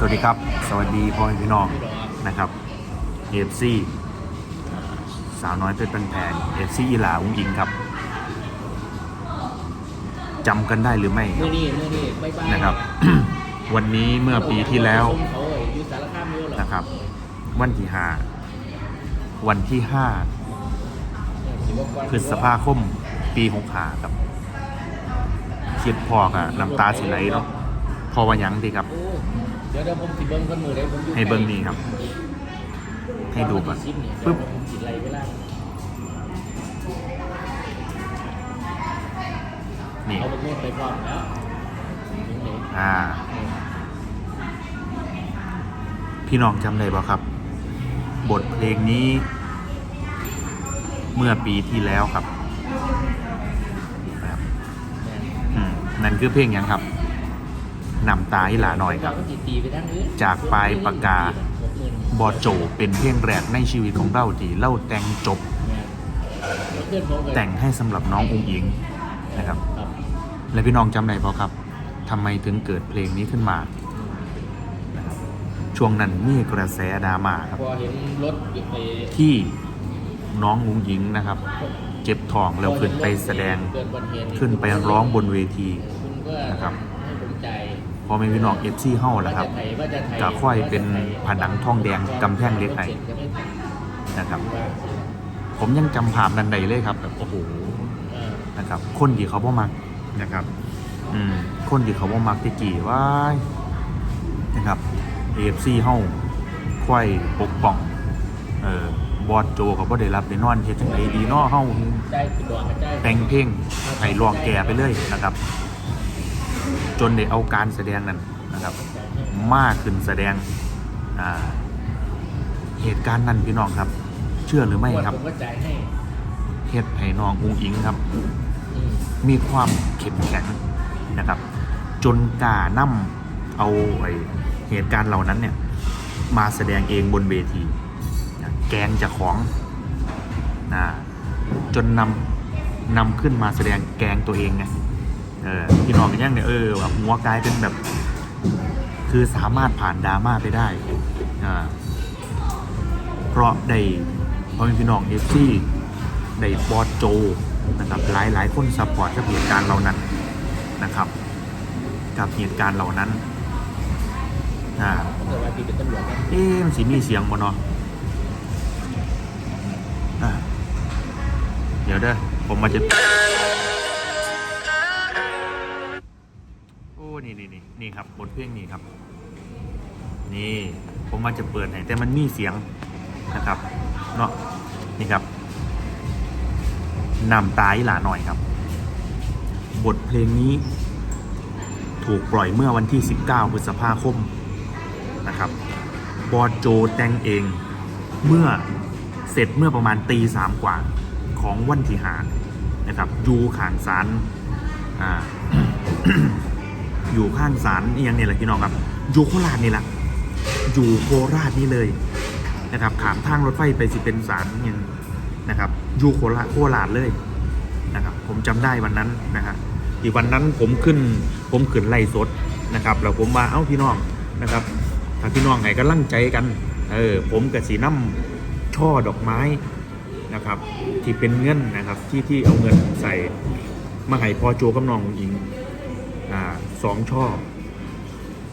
สวัสดีครับ สวัสดีพ่อแม่พี่น้องนะครับเอฟซีสาวน้อยเพชรเป็นแพงเอฟซีอีหลาอุ้งอิงครับจำกันได้หรือไม่คเมื่รับนี้เมื่อนี้บายบายนะครับ วันนี้เมื่อปีที่แล้วนะครับ วันที่ห้าวันที่ห้าพฤษภาคมปีหกหาครับคิดพอกอะน้ำตาสิไหลเนาะพอว่าหยังดีครับ เดี๋ยวเดี๋ยวผมสิเบิ้งคนมือได้ผมอยู่ให้เบิ้งนี่ครับ ให้ดูก่อนปึ๊ปึ๊บบผมสิไล่เวลานี่เอาไปโน้ตไปพร้อมแล้วถึงไหนอ่า พี่น้องจำได้ป่ะครับ บทเพลงนี้ เมื่อปีที่แล้วครับนะครับอืมนั่นคือเพลงหยังครับ นำตาให้หลาหน่อยครับผมสิตีไปทางอื่นจากปลายปากกาหกหมื่นบอโจเป็นเพลงแรกในชีวิตของเราที่เล่าแต่งจบเนี่ยเพื่อนผมก็แต่งให้สำหรับน้ององค์หญิงนะครับครับ และพี่น้องจำได้ป่ะครับทำไมถึงเกิดเพลงนี้ขึ้นมานะครับช่วงนั้นมีกระแสดราม่าครับพอเห็นรถไปที่น้องอุ้งหญิงนะครับ เจ็บท้องแล้วขึ้นไปแสดงเกิดอุบัติเหตุขึ้นไปร้องบนเวทีคุณก็นะครับให้ผมใจาย พอไม่พี่น้องเอฟซีเฮ้าแล้วครับว่าจะไทยว่าจะไทยก็ค่อยเป็นผนังทองแดงกำแพงเหล็กให้รถสร็จก็ไม่ทันนะครับว่าผมยังจำภาพนันใดเลยครับแบบโอ้โหเออนะครับ คนที่เขาบ่มักนะครับ อืมคนที่เขาบ่มักที่กี่ว้ายนะครับเอฟซีเฮ้าค่อยปกป้องเอ่อบอดโจเขาบ่ได้รับได้นอนเฮ็ดจังไดดีเนาะเฮ้าได้คือดอกกระจายแต่งเพลงให้ลองแก่ไปเลยนะครับ จนได้เอาการแสดงนั้นนะครับ มากขึ้นแสดงอ่าเหตุการณ์นั้นพี่น้องครับ เชื่อหรือไม่ครับผมก็จ่ายให้เฮ็ดให้น้องอุงอิงครับอืมมีความเข้มแข็งนะครับ จนกล้านำเอาไอ้เหตุการณ์เหล่านั้นเนี่ยมาแสดงเองบนเวทีนะแกงจากของนะจนนำนำขึ้นมาแสดงแกงตัวเองไงเออพี่น้องกันยังเนี่ยเออแบบหัวกลายเป็นแบบ คือสามารถผ่านดราม่าไปได้อ่าเพราะได้เพราะพี่น้องเอฟซีได้บอสโจนะครับหลายหลายคนซัพพอร์ตกับเหตุการณ์เหล่านั้นนะครับ กับเหตุการณ์เหล่านั้นอ่าผมเกิดว่าพี่เป็นตำรวจนะเอ๊ะมันสีมีเสียงบ่เนาะอะเดี๋ยวเด้อผมมาจะ นี่นี่นี่นี่ครับบทเพลงนี้ครับ นี่ผมมาจะเปิดให้แต่มันมีเสียงนะครับเนาะนี่ครับนำตายหลาหน่อยครับ บทเพลงนี้ ถูกปล่อยเมื่อวันที่ 19พฤษภาคมนะครับบอสโจแต่งเอง เมื่อเสร็จเมื่อประมาณตีสามกว่าของวันที่หานะครับยูขางศาลอ่า อยู่ข้างศาลนี่ยังเนี่ยแหละพี่น้องครับ อยู่โคราชนี่แหละอยู่โคราชนี่เลยนะครับขามทางรถไฟไปสิเป็นศาลยังนะครับอยู่โคราชโคราชเลยนะครับ ผมจำได้วันนั้นนะฮะอีกวันนั้นผมขึ้นผมขึ้นไล่สดนะครับแล้วผมมาเอ้าพี่น้องนะครับ ถ้าพี่น้องไงก็ลั่งใจกันเออผมกับสีน้ำช่อดอกไม้นะครับ ที่เป็นเงินนะครับที่ที่เอาเงินใส่มาให้พอโจกับน้องหญิง อ่าสองช่อ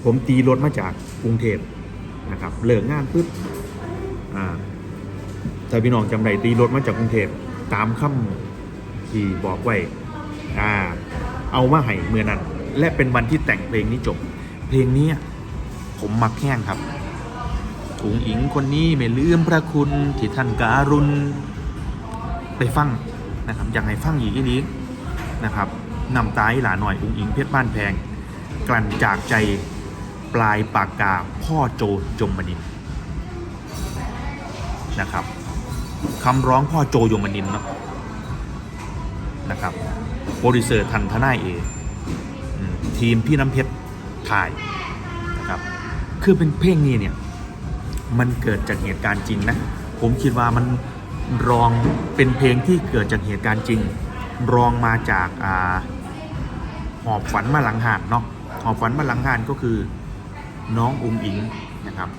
ผมตีรถมาจากกรุงเทพนะครับเลิกงานปุ๊บอ่าถ้าพี่น้องจำได้ตีรถมาจากกรุงเทพตามคำที่บอกไว้อ่าเอามาให้เมื่อนั้น และเป็นวันที่แต่งเพลงนี้จบ เพลงนี้ผมมักแห้งครับถุงอิงคนนี้ไม่ลืมพระคุณที่ท่านการุณไปฟังนะครับอยากให้ฟังอีกอีนี้นะครับ นำตายหลาหน่อยอุงอิงเพชรบ้านแพง กลั่นจากใจปลายปากกาพ่อโจยมนินนะครับคำร้องพ่อโจยมนินเนาะนะครับโปรดิวเซอร์ทันทนายเอทีมพี่น้ำเพชรถ่ายนะครับคือเป็นเพลงนี้เนี่ยมันเกิดจากเหตุการณ์จริงนะผมคิดว่ามันรองเป็นเพลงที่เกิดจากเหตุการณ์จริง รองมาจากอ่า หอบฝันมาหลังหานเนาะหอบฝันมาหลังหานก็คือน้องอุ้งอิงนะครับ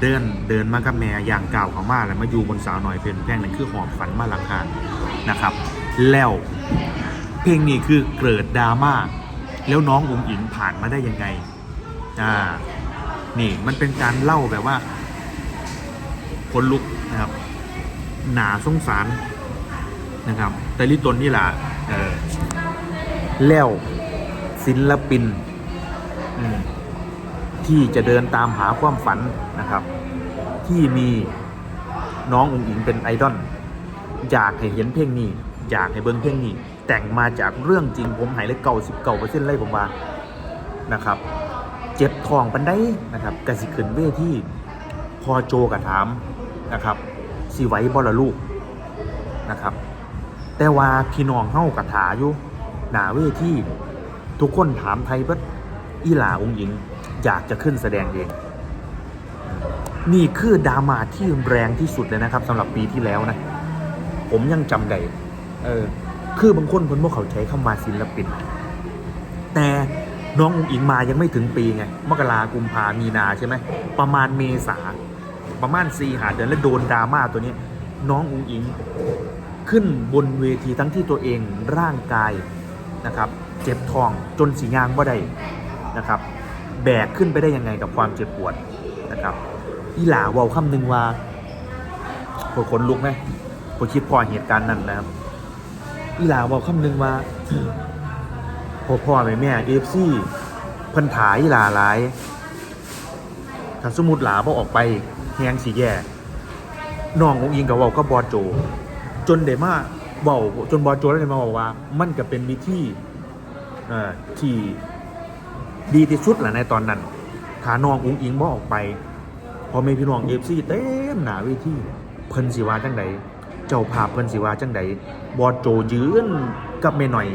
เดินเดินมากับแม่อย่างเก่าเขามาแล้วมาอยู่บนสาวหน่อยเพลินแพงนั่นคือหอบฝันมาหลังคานนะครับ แล้วเพลงนี้คือเกิดดราม่าแล้วน้องอุ้งอิงผ่านมาได้ยังไงอ่านี่มันเป็นการเล่าแบบว่าคนลุกนะครับ หนาสงสารนะครับ แต่ลิตนนี่แหละเออแล้ว ศิลปิน ที่จะเดินตามหาความฝันนะครับ ที่มีน้ององค์อิงเป็นไอดอลอยากให้เห็นเพลงนี้ อยากให้เบิ้งเพลงนี้ แต่งมาจากเรื่องจริงผมหายเลยเก่าสิบเก่าเปอร์เซ็นต์เลยผมว่านะครับ เจ็บทองปันได้นะครับกสิขึ้นเวที่พอโจกระถามนะครับสิไว้บอลลูกนะครับ แต่ว่าพี่น้องเฮากระถาอยู่หนาเวที่ ทุกคนถามไทยเบิดอีหลาองค์หญิง อยากจะขึ้นแสดงเอง นี่คือดราม่าที่แรงที่สุดเลยนะครับสำหรับปีที่แล้วนะ ผมยังจำได้เออ คือบางคนคนพวกเขาใช้คำว่าศิลปิน แต่น้องอุ๋งอิงมายังไม่ถึงปีไง มกรากุมภามีนาใช่ไหม ประมาณเมษา ประมาณสี่หาเดือนแล้วโดนดราม่าตัวนี้ น้องอุ๋งอิง ขึ้นบนเวทีทั้งที่ตัวเองร่างกายนะครับ เจ็บท้องจนสียางบ่ได้นะครับ แบกขึ้นไปได้ยังไงกับความเจ็บปวดนะครับอีหลาเว้าคำหนึ่งว่าพวกคนลุกไหมพอคิดพอเหตุการณ์นั้นนะครับอีหลาเว้าคำหนึ่งว่าพ่อพ่อแม่แม่เอฟซีเพิ่นถายอีหลาหลายถ้าสมมุติหลาบ่ออกไปแฮงสีแย่น้ององอิงกับเว้าก็บอโจ จนเดมาเว้าจนบอโจได้วเดมาบอกว่า มันก็เป็นวิธีเอ่อ ที่ดีที่สุดแหละในตอนนั้นถ้านองอุ้งอิงบ่ออกไปพอแม่พี่น้องเอฟซีเต็มหนาเวทีเพิ่นสิวาจังใดเจ้าภาพเพิ่นสิวาจังใดบอโจยืนกับแม่หน่อย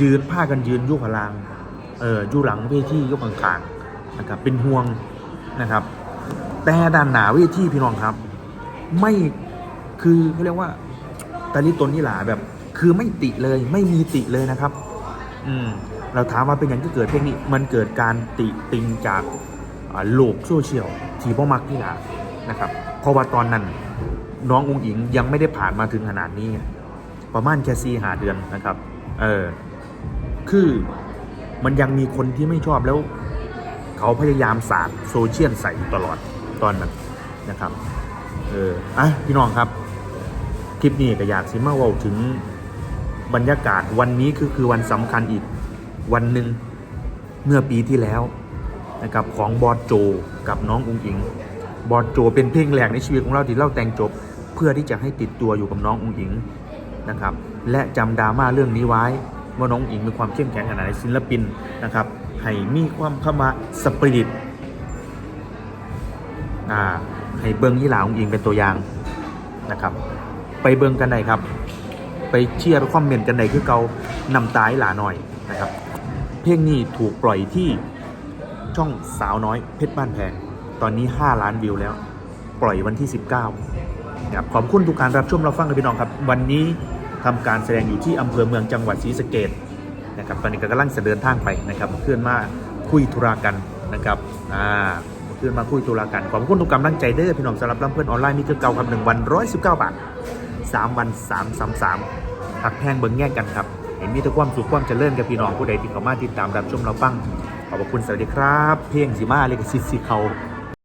ยืนผ้ากันยืนยู่ข้างล่างเอออยู่หลังเวทียกข้างๆนะครับเป็นห่วงนะครับ แต่ด้านหนาเวทีพี่น้องครับ ไม่คือเขาเรียกว่าตาลิตนนี่หลาแบบ คือไม่ติเลยไม่มีติเลยนะครับ อืมเราถามว่าเป็นอย่างที่เกิดเพลงนี้ มันเกิดการติติงจากโลกโซเชียลที่พ่อมักนี่หลานะครับเพราะว่าตอนนั้นน้ององค์อิงยังไม่ได้ผ่านมาถึงขนาดนี้ ประมาณแค่ซีหาเดือนนะครับ เออคือมันยังมีคนที่ไม่ชอบแล้ว เขาพยายามสาดโซเชียลใส่ตลอดตอนนั้นนะครับ เอออะพี่น้องครับ คลิปนี้ก็อยากสิมาว่าถึง บรรยากาศวันนี้คือคือวันสำคัญอีกวันหนึ่งเมื่อปีที่แล้วนะครับของบอสโจกับน้องอุงอิง บอสโจเป็นเพลงแรกในชีวิตของเราที่เราแต่งจบ เพื่อที่จะให้ติดตัวอยู่กับน้องอุงอิงนะครับและจำดราม่าเรื่องนี้ไว้ว่าน้องอิงมีความเข้มแข็งขนาดไหนศิลปินนะครับให้มีความเข้ามาสปริตอ่าให้เบิ้งยี่หลาอุงอิงเป็นตัวอย่างนะครับ ไปเบิ่งกันได้ครับ ไปเชียร์ไปคอมเมนต์กันได้คือเกานำตายหลาหน่อยนะครับ เพลงนี้ถูกปล่อยที่ช่องสาวน้อยเพชรบ้านแพง ตอนนี้ 5 ล้านวิวแล้ว ปล่อยวันที่ 19นะครับขอบคุณทุกการรับชมรับฟังเลยพี่น้องครับ วันนี้ทำการแสดงอยู่ที่อำเภอเมืองจังหวัดศรีสะเกดนะครับตอนนี้ก็กำลังจะเดินทางไปนะครับเพื่อนมาคุยธุระกันนะครับอ่าเพื่อนมาคุยธุระกันขอบคุณทุกกำลังใจเด้อพี่น้องสำหรับรับเพื่อนออนไลน์นี่คือเก่าครับหนึ่งวันร้อยสิบเก้าบาท สามวันสามสามสามหักแพงเบิ่งแง่งกันครับ เห็นมีแต่ความสุขความเจริญกับพี่น้องผู้ใดที่เข้ามาติดตามรับชมเราบ้างขอบคุณสวัสดีครับ เพลงสีมาเลยกับซิซิเขา